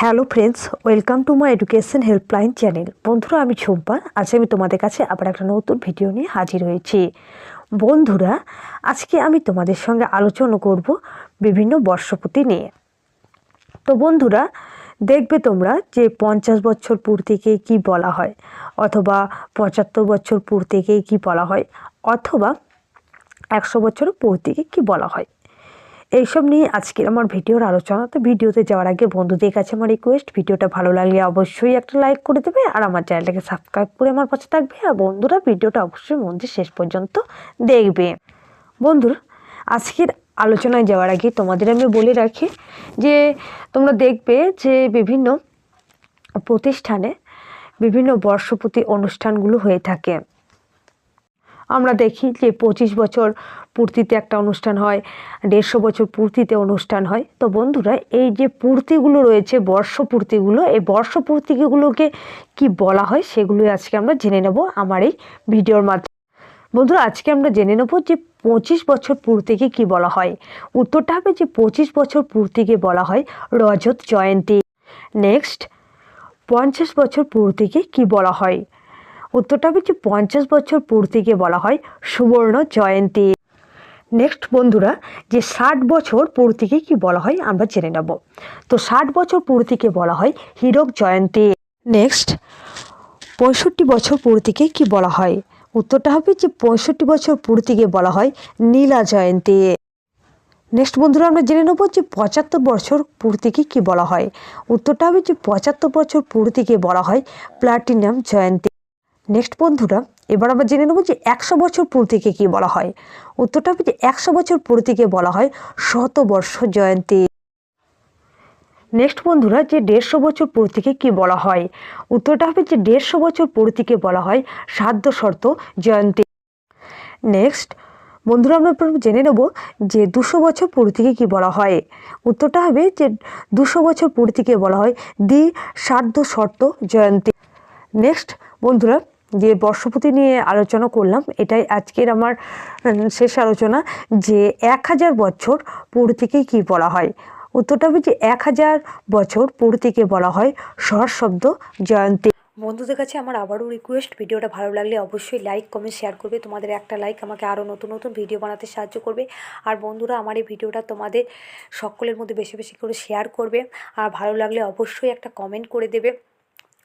Hello friends, welcome to my education helpline channel. বন্ধুরা, আমি ঝুম্পা আজ আমি তোমাদের কাছে আবার একটা নতুন ভিডিও নিয়ে হাজির হয়েছি। বন্ধুরা, আজকে আমি তোমাদের সঙ্গে আলোচনা করব বিভিন্ন বর্ষপতি নিয়ে। তো বন্ধুরা, দেখবে তোমরা যে পঞ্চাশ বছর পূর্তিকে কি বলা হয়, অথবা পঁচাত্তর বছর পূর্তিকে কি বলা হয়, অথবা একশো বছর পূর্তিকে কি বলা হয়। এইসব নিয়ে আজকের আমার ভিডিওর আলোচনা। তো ভিডিওতে যাওয়ার আগে বন্ধুদের কাছে আমার রিকোয়েস্ট ভিডিওটা ভালো লাগলে অবশ্যই একটা লাইক করে দেবে আর আমার চ্যানেলটাকে সাবস্ক্রাইব করে আমার পাশে থাকবে। আর বন্ধুরা ভিডিওটা অবশ্যই মন শেষ পর্যন্ত দেখবে। বন্ধুরা, আজকের আলোচনায় যাওয়ার আগে তোমাদের আমি বলে রাখি যে, তোমরা দেখবে যে বিভিন্ন প্রতিষ্ঠানে বিভিন্ন বর্ষপতি অনুষ্ঠানগুলো হয়ে থাকে। আমরা দেখি যে পঁচিশ বছর পূর্তিতে একটা অনুষ্ঠান হয়, দেড়শো বছর পূর্তিতে অনুষ্ঠান হয়। তো বন্ধুরা, এই যে পূর্তিগুলো রয়েছে বর্ষ পূর্তিগুলো এই বর্ষ পূর্তিগুলোকে কি বলা হয় সেগুলোই আজকে আমরা জেনে নেব আমার এই ভিডিওর মাধ্যমে। বন্ধুরা, আজকে আমরা জেনে নেব যে পঁচিশ বছর পূর্তিকে কি বলা হয়। উত্তরটা হবে যে পঁচিশ বছর পূর্তিকে বলা হয় রজত জয়ন্তী। নেক্সট, পঞ্চাশ বছর পূর্তিকে কি বলা হয়? উত্তরটা যে পঞ্চাশ বছর পূর্তিকে বলা হয় সুবর্ণ জয়ন্তী। নেক্সট বন্ধুরা, যে ষাট বছর পূর্তিকে কি বলা হয় আমরা জেনে নেব। তো ষাট বছর পূর্তিকে বলা হয় হীরক জয়ন্তী। নেক্সট পঁয়ষট্টি বছর পূর্তিকে কি বলা হয়? উত্তরটা হবে যে পঁয়ষট্টি বছর পূর্তিকে বলা হয় নীলা জয়ন্তী। নেক্সট বন্ধুরা, আমরা জেনে নেব যে পঁচাত্তর বছর পূর্তিকে কি বলা হয়। উত্তরটা হবে যে পঁচাত্তর বছর পূর্তিকে বলা হয় প্লাটিনাম জয়ন্তী। নেক্সট বন্ধুরা, এবার আমরা জেনে নেব যে একশো বছর পূর্তিকে কি বলা হয়। উত্তরটা হবে যে একশো বছর পূর্তিকে বলা হয় শতবর্ষ জয়ন্তী। নেক্সট বন্ধুরা, যে দেড়শো বছর পূর্তিকে কি বলা হয়? উত্তরটা হবে যে দেড়শো বছর পূর্তিকে বলা হয় সাধ্য শর্ত জয়ন্তী। নেক্সট বন্ধুরা, আমরা জেনে নেব যে দুশো বছর পূর্তিকে কি বলা হয়। উত্তরটা হবে যে দুশো বছর পূর্তিকে বলা হয় দ্বি সাধ্য শর্ত জয়ন্তী। নেক্সট বন্ধুরা যে বর্ষপতি নিয়ে আলোচনা করলাম, এটাই আজকের আমার শেষ আলোচনা যে এক হাজার বছর পূর্তিকে কি বলা হয়? উত্তরটা হবে যে এক হাজার বছর পূর্তিকে বলা হয় শব্দ জয়ন্তী। বন্ধুদের কাছে আমার আবারও রিকোয়েস্ট ভিডিওটা ভালো লাগলে অবশ্যই লাইক কমেন্ট শেয়ার করবে। তোমাদের একটা লাইক আমাকে আরও নতুন নতুন ভিডিও বানাতে সাহায্য করবে। আর বন্ধুরা, আমার এই ভিডিওটা তোমাদের সকলের মধ্যে বেশি বেশি করে শেয়ার করবে। আর ভালো লাগলে অবশ্যই একটা কমেন্ট করে দেবে।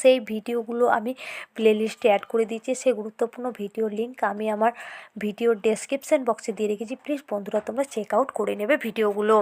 সেই ভিডিওগুলো আমি প্লেলিস্টে অ্যাড করে দিয়েছি। সেই গুরুত্বপূর্ণ ভিডিও লিঙ্ক আমি আমার ভিডিওর ডেসক্রিপশান বক্সে দিয়ে রেখেছি। প্লিজ বন্ধুরা, তোমরা চেক আউট করে নেবে ভিডিওগুলো।